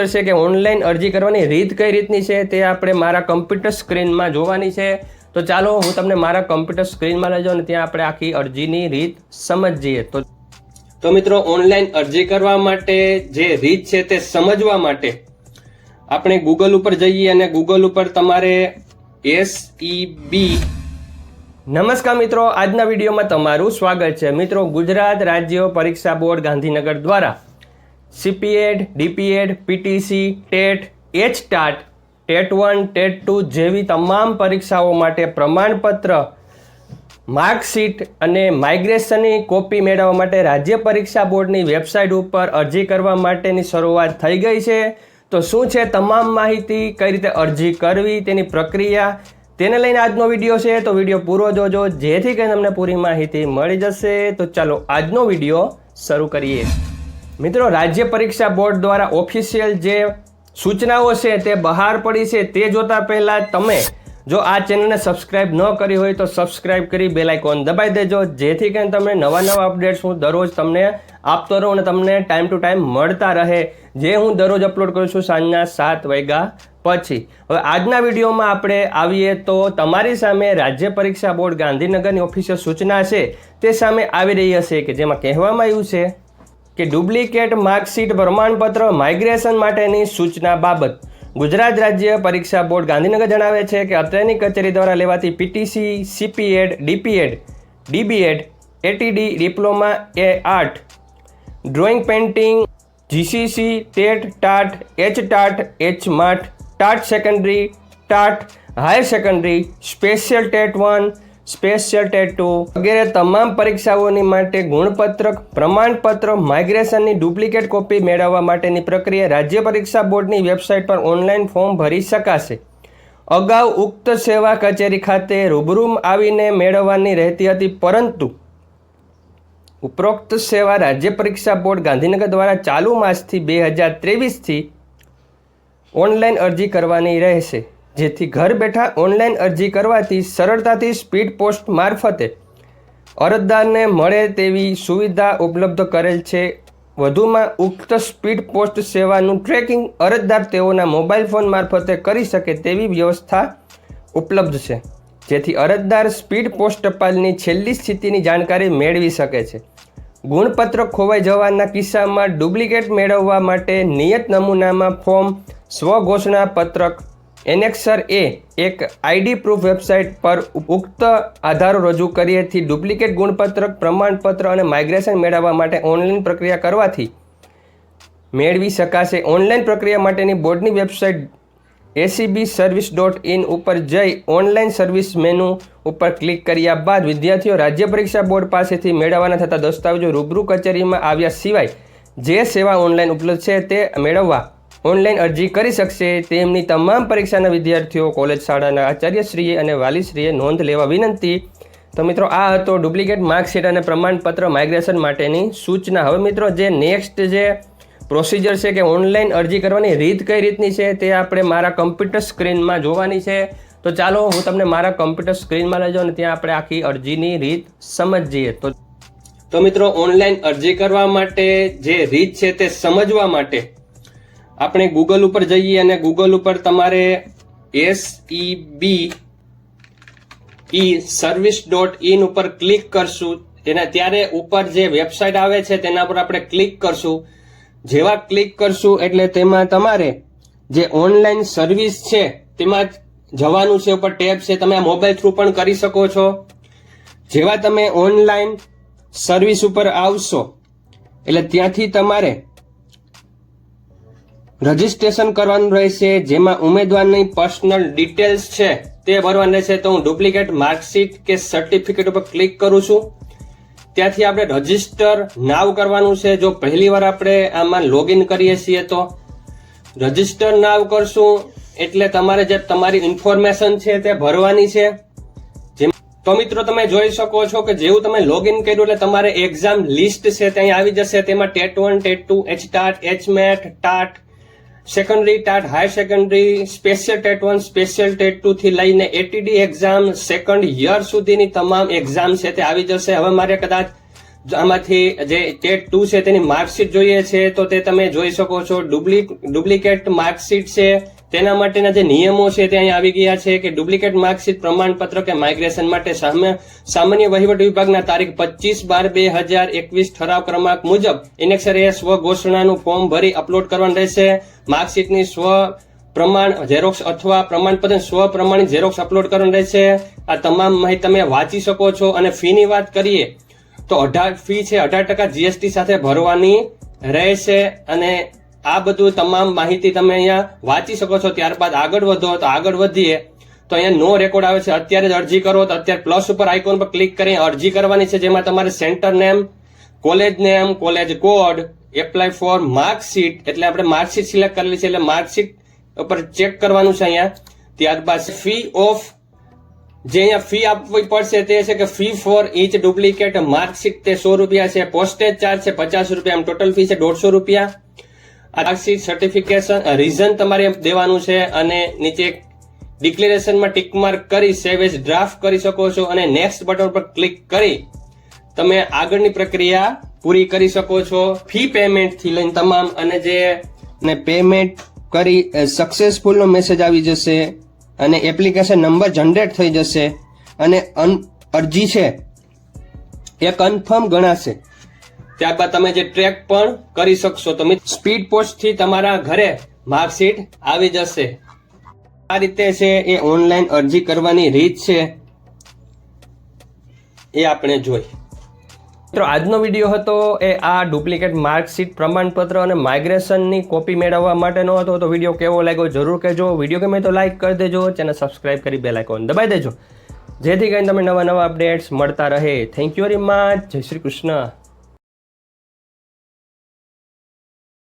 છે કે ઓનલાઈન અરજી કરવાની રીત કઈ રીતની છે તે આપણે મારા કમ્પ્યુટર સ્ક્રીનમાં જોવાની છે. તો ચાલો હું તમને મારા કમ્પ્યુટર સ્ક્રીનમાં લઈ જાઉં અને ત્યાં આપણે આખી અરજીની રીત સમજીએ. તો તો મિત્રો ઓનલાઈન અરજી કરવા માટે જે રીત છે તે સમજવા માટે આપણે ગૂગલ ઉપર જઈએ અને ગૂગલ ઉપર તમારે એસ બી નમસ્કાર મિત્રો, આજના વિડીયોમાં તમારું સ્વાગત છે. મિત્રો, ગુજરાત રાજ્ય પરીક્ષા બોર્ડ ગાંધીનગર દ્વારા CPEd DPEd PTC TET H TAT TET one TET two જેવી તમામ પરીક્ષાઓ માટે પ્રમાણપત્ર, માર્કશીટ અને માઇગ્રેશનની કોપી મેળવવા માટે રાજ્ય પરીક્ષા બોર્ડની વેબસાઇટ ઉપર અરજી કરવા માટેની શરૂઆત થઈ ગઈ છે. તો શું છે તમામ માહિતી, કઈ રીતે અરજી કરવી, તેની પ્રક્રિયા, તેને લઈને આજનો વીડિયો છે? તો વીડિયો પૂરો જોજો, જેથી કરીને તમને પૂરી માહિતી મળી જશે. તો ચાલો આજનો વીડિયો શરૂ કરીએ. મિત્રો, રાજ્ય પરીક્ષા બોર્ડ દ્વારા ઓફિશિયલ જે સૂચનાઓ છે તે બહાર પડી છે, તે જોતા પહેલાં તમે જો આ ચેનલને સબસ્ક્રાઇબ ન કરી હોય તો સબસ્ક્રાઇબ કરી બેલ આઇકોન દબાઈ દેજો. જેથી કરીને તમને નવા નવા અપડેટ્સ હું દરરોજ તમને આપતો રહું અને તમને ટાઈમ ટુ ટાઈમ મળતા રહે, જે હું દરરોજ અપલોડ કરું છું સાંજના સાત વાગ્યા પછી. હવે આજના વિડીયોમાં આપણે આવીએ તો તમારી સામે રાજ્ય પરીક્ષા બોર્ડ ગાંધીનગરની ઓફિશિયલ સૂચના છે, તે સામે આવી રહી હશે કે જેમાં કહેવામાં આવ્યું છે કે ડુપ્લિકેટ માર્કશીટ પ્રમાણપત્ર માઇગ્રેશન માટેની સૂચના બાબત. ગુજરાત રાજ્ય પરીક્ષા બોર્ડ ગાંધીનગર જણાવે છે કે અત્રેની કચેરી દ્વારા લેવાતી PTC, CPEd, DPEd, DBEd, ATD, diploma a art drawing painting, GCC, TET, TAT, H TAT, H MAT, TAT secondary, TAT, higher secondary, special TET one special TET two વગેરે તમામ પરીક્ષાઓની માટે ગુણપત્રક, પ્રમાણપત્ર, માઇગ્રેશનની ડુપ્લિકેટ કોપી મેળવવા માટેની પ્રક્રિયા રાજ્ય પરીક્ષા બોર્ડની વેબસાઇટ પર ઓનલાઈન ફોર્મ ભરી શકાશે. અગાઉ ઉક્ત સેવા કચેરી ખાતે રૂબરૂ આવીને મેળવવાની રહેતી હતી, પરંતુ ઉપરોક્ત સેવા રાજ્ય પરીક્ષા બોર્ડ ગાંધીનગર દ્વારા ચાલુ માસથી બે હજાર ત્રેવીસથી ઓનલાઈન અરજી કરવાની રહેશે. જેથી ઘર બેઠા ઓનલાઈન અરજી કરવાથી સરળતાથી સ્પીડ પોસ્ટ મારફતે અરજદારને મળે તેવી સુવિધા ઉપલબ્ધ કરેલ છે. વધુમાં ઉક્ત સ્પીડ પોસ્ટ સેવાનું ટ્રેકિંગ અરજદાર તેઓના મોબાઈલ ફોન મારફતે કરી શકે તેવી વ્યવસ્થા ઉપલબ્ધ છે. જેથી અરજદાર સ્પીડ પોસ્ટ ટપાલની છેલ્લી સ્થિતિની જાણકારી મેળવી શકે છે. ગુણપત્ર ખોવાઈ જવાના કિસ્સામાં ડુપ્લિકેટ મેળવવા માટે નિયત નમૂનામાં ફોર્મ સ્વઘોષણા પત્રક એનેક્સર એ એક આઈડી પ્રૂફ વેબસાઇટ પર ઉક્ત આધારો રજૂ કરીએથી ડુપ્લિકેટ ગુણપત્રક, પ્રમાણપત્ર અને માઇગ્રેશન મેળવવા માટે ઓનલાઈન પ્રક્રિયા કરવાથી મેળવી શકાશે. ઓનલાઈન પ્રક્રિયા માટેની બોર્ડની website ACB service dot in ઉપર જઈ ઓનલાઈન સર્વિસ મેનુ ઉપર ક્લિક કર્યા બાદ વિદ્યાર્થીઓ રાજ્ય પરીક્ષા બોર્ડ પાસેથી મેળવવાના થતા દસ્તાવેજો રૂબરૂ કચેરીમાં આવ્યા સિવાય જે સેવા ઓનલાઈન ઉપલબ્ધ છે તે મેળવવા ઓનલાઈન અરજી કરી શકશે. તેમની તમામ પરીક્ષાના વિદ્યાર્થીઓ, કોલેજ શાળાના આચાર્યશ્રીએ અને વાલીશ્રીએ નોંધ લેવા વિનંતી. તો મિત્રો, આ હતો ડુપ્લિકેટ માર્કશીટ અને પ્રમાણપત્ર માઇગ્રેશન માટેની સૂચના. હવે મિત્રો, જે નેક્સ્ટ જે પ્રોસિજર છે કે ઓનલાઈન અરજી કરવાની રીત કઈ રીતની છે, તે આપણે મારા કમ્પ્યુટર સ્ક્રીનમાં જોવાની છે. તો ચાલો, હું તમને મારા કમ્પ્યુટર સ્ક્રીનમાં લઈ જાઉં અને ત્યાં આપણે આખી અરજીની રીત સમજીએ. તો તો મિત્રો, ઓનલાઈન અરજી કરવા માટે જે રીત છે તે સમજવા માટે આપણે ગૂગલ ઉપર જઈએ અને ગૂગલ ઉપર તમારે S E B E service dot in ઉપર ક્લિક કરશું. એના ત્યારે ઉપર જે વેબસાઇટ આવે છે, તેના પર આપણે ક્લિક કરશું. જેવા ક્લિક કરશું એટલે તેમાં તમારે જે ઓનલાઈન સર્વિસ છે, તેમાં જવાનું છે, ઉપર ટેબ છે, તમે આ મોબાઈલ થ્રુ પણ કરી શકો છો. જેવા તમે ઓનલાઈન સર્વિસ ઉપર આવશો, એટલે ત્યાંથી તમારે રજીસ્ટ્રેશન કરવાનું રહેશે, જેમાં ઉમેદવારની પર્સનલ ડિટેલ્સ છે, તે ભરવાની રહેશે. તો હું ડુપ્લિકેટ માર્કશીટ કે સર્ટિફિકેટ ઉપર ક્લિક કરું છું. ત્યાંથી આપણે રજિસ્ટર નાવ કરવાનું છે. જો પહેલી વાર આપણે આમાં લોગિન કરીએ છીએ તો રજિસ્ટર નાવ કરશું, એટલે તમારે જે તમારી ઇન્ફોર્મેશન છે તે ભરવાની છે. તો મિત્રો તમે જોઈ શકો છો કે જેવું તમે લોગિન કર્યું એટલે તમારે એક્ઝામ લિસ્ટ છે ત્યાં આવી જશે. તેમાં TET one, TET two H TAT H MAT TAT secondary TAT higher secondary special TET one special TET two થી લઈને એટીડી એક્ઝામ સેકન્ડ યર સુધીની તમામ એક્ઝામ છે તે આવી જશે. હવે મારે કદાચ આમાંથી જે ટેટ ટુ છે તેની માર્કશીટ જોઈએ છે, તો તે તમે જોઈ શકો છો. ડુપ્લી ડુપ્લિકેટ માર્કશીટ છે. તેના માટેના જે નિયમો છે તે અહીં આવી ગયા છે કે ડુપ્લિકેટ માર્કશીટ પ્રમાણપત્ર કે માઇગ્રેશન માટે સામે સામાન્ય વહીવટ વિભાગના તારીખ પચીસ બાર બે હજાર એકવીસ ઠરાવ ક્રમાંક મુજબ ઇનેક્સર એ સ્વ ઘોષણાનું ફોર્મ ભરી અપલોડ કરવાનું રહેશે. માર્કશીટની સ્વ પ્રમાણ ઝેરોક્ષ અથવા પ્રમાણપત્ર સ્વ પ્રમાણિત ઝેરોક્ષ અપલોડ કરવાનું રહેશે. આ તમામ માહિતી તમે વાંચી શકો છો અને ફીની વાત કરીએ તો અઢાર ફી છે અઢાર ટકા જીએસટી સાથે ભરવાની રહેશે અને આ બધું તમામ માહિતી તમે અહીંયા વાંચી શકો છો. ત્યારબાદ આગળ વધો તો આગળ વધીએ. તો અહીંયા નો રેકોર્ડ આવે છે. અત્યારે જ અરજી કરો તો અત્યારે પ્લસ ઉપર આઇકોન પર ક્લિક કરી અરજી કરવાની છે, જેમાં તમારે centre name college name college code apply for marksheet એટલે આપણે માર્કશીટ સિલેક્ટ કરેલી છે, એટલે માર્કશીટ ઉપર ચેક કરવાનું છે અહીંયા. ત્યારબાદ ફી ઓફ જે અહીંયા ફી આપવી પડશે તે છે કે fee for each duplicate marksheet તે સો રૂપિયા છે. પોસ્ટેજ ચાર્જ છે પચાસ રૂપિયા. આમ ટોટલ ફી છે દોઢસો રૂપિયા. આ માર્કશીટ સર્ટિફિકેશન રીઝન તમારે દેવાનું છે અને નીચે ડિક્લેરેશનમાં ટિક માર્ક કરી સેવ એઝ ડ્રાફ્ટ કરી શકો છો અને નેક્સ્ટ બટન પર ક્લિક કરી તમે આગળની પ્રક્રિયા પૂરી કરી શકો છો. ફી પેમેન્ટથી લઈને તમામ અને જે ને પેમેન્ટ કરી સક્સેસફુલ નો મેસેજ આવી જશે અને એપ્લિકેશન નંબર જનરેટ થઈ જશે અન- અરજી છે એ કન્ફર્મ ગણાશે. ત્યારબાદ તમે જે ટ્રેક પણ કરી શકશો, તમે સ્પીડ પોસ્ટથી તમારા ઘરે માર્કશીટ આવી જશે. આ રીતે છે એ ઓનલાઈન અરજી કરવાની રીત છે એ આપણે જોઈ. મિત્રો, આજનો વીડિયો હતો એ આ ડુપ્લિકેટ માર્કશીટ પ્રમાણપત્ર અને માઇગ્રેશનની કોપી મેળવવા માટેનો હતો. તો વીડિયો કેવો લાગ્યો જરૂર કહેજો. વીડિયો ગમે તો લાઇક કરી દેજો ચેનલ સબસ્ક્રાઇબ કરી બેલ આઇકોન દબાઈ દેજો. જેથી કરીને તમે નવા નવા અપડેટ્સ મળતા રહે. થેન્ક યુ વેરી મચ જય શ્રી કૃષ્ણ.